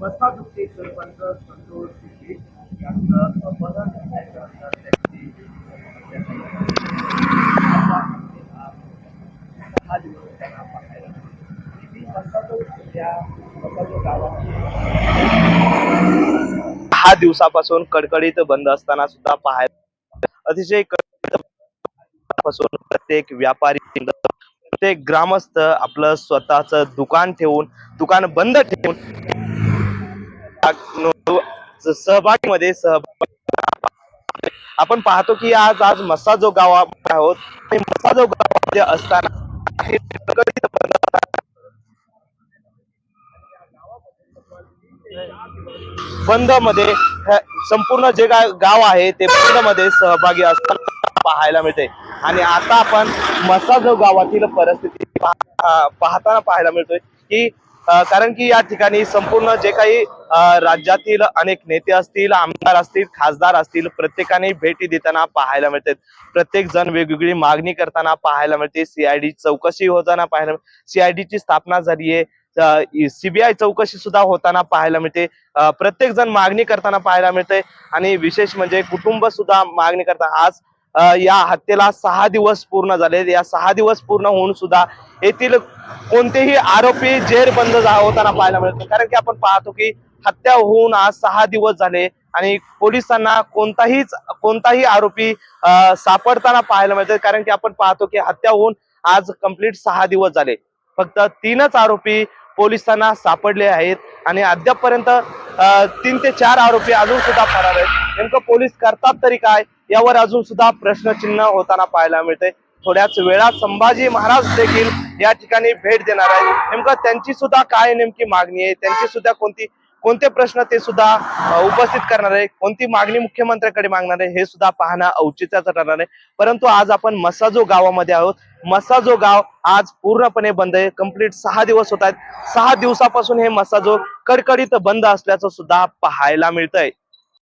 मस्तादुक्ती सरपंच संतोष शिंदे यांचं अपहरण झाल्यानंतर त्यांची हा दिवस त्यांना पाहायला मिळाला. किती मस्तादुक या गावात दहा दिवसापासून कडकडीत बंद असताना सुद्धा पाहायला अतिशय कडकडीत पासून प्रत्येक व्यापारी प्रत्येक ग्रामस्थ आपलं स्वतःच दुकान ठेवून दुकान बंद ठेवून सहभागीमध्ये सहभाग आपण पाहतो की आज आज मसाजो गावात आहोत. मसाजो गावामध्ये असताना हे बंदमध्ये संपूर्ण जे काय गाव आहे ते बंदमध्ये सहभागी असताना पाहायला मिळते. आणि आता आपण मसाजो गावातील परिस्थिती पाहताना पाहायला मिळतोय की कारण की या ठिकाणी संपूर्ण जे काही राज्यातील अनेक नेते असतील आमदार असतील खासदार असतील प्रत्येकाने भेटी देताना पाहायला मिळते प्रत्येक जण वेगवेगळी मागणी करताना पाहायला मिळते. सीआयडी चौकशी होताना पाहायला सीआयडी ची स्थापना झाली आहे सीबीआय चौकशी सुद्धा होताना पाहायला मिळते. प्रत्येक जण मागणी करताना पाहायला मिळते. आणि विशेष म्हणजे कुटुंब सुद्धा मागणी करताना आज या हत्येला सहा दिवस पूर्ण झाले. या सहा दिवस पूर्ण होऊन सुद्धा येथील कोणतेही आरोपी जेरबंद होताना पाहायला मिळतो कारण की आपण पाहतो की हत्या होऊन आज सहा दिवस झाले आणि पोलिसांना कोणताहीच कोणताही आरोपी सापडताना पाहायला मिळते कारण की आपण पाहतो की हत्या होऊन आज कंप्लीट सहा दिवस झाले. फक्त तीनच आरोपी पोलिसांना सापडले आहेत आणि अद्यापपर्यंत तीन ते चार आरोपी अजून सुद्धा फरार आहेत. नेमकं पोलीस करतात तरी काय यावर अजून सुद्धा प्रश्नचिन्ह होताना पाहायला मिळते थोड्याच वेळात संभाजी महाराज देखील या ठिकाणी भेट देणार आहे नेमकं त्यांची सुद्धा काय नेमकी मागणी आहे? त्यांची सुद्धा कोणती कोणते प्रश्न ते सुद्धा उपस्थित करणार आहे. कोणती मागणी मुख्यमंत्र्याकडे मागणार आहे हे सुद्धा पाहणं औचित्याचं ठरणार आहे. परंतु आज आपण मसाजो गावामध्ये आहोत. मसाजो गाव आज पूर्णपणे बंद आहे. कंप्लीट सहा दिवस होत आहेत. सहा दिवसापासून हे मसाजो कडकडीत बंद असल्याचं सुद्धा पाहायला मिळतंय.